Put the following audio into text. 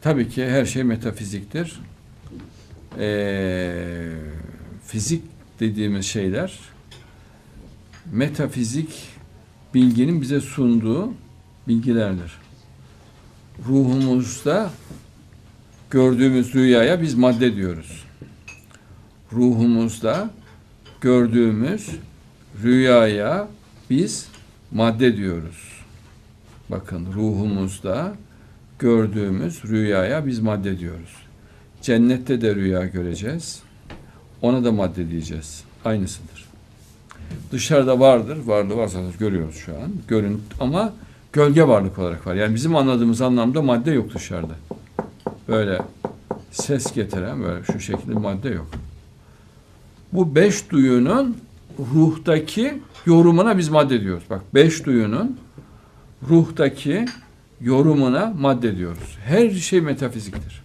tabii ki her şey metafiziktir. Ee, fizik dediğimiz şeyler metafizik bilginin bize sunduğu bilgilerdir. Ruhumuzda gördüğümüz rüyaya biz madde diyoruz. Ruhumuzda gördüğümüz rüyaya biz madde diyoruz. Bakın ruhumuzda gördüğümüz rüyaya biz madde diyoruz. Cennette de rüya göreceğiz. Ona da madde diyeceğiz. Aynısıdır. Dışarıda vardır. Varlığı varsa görüyoruz şu an. Görün ama gölge varlık olarak var. Yani bizim anladığımız anlamda madde yok dışarıda. Böyle ses getiren böyle şu şekilde madde yok. Bu beş duyunun ruhtaki yorumuna biz madde diyoruz. Bak beş duyunun ruhtaki yorumuna madde diyoruz. Her şey metafiziktir.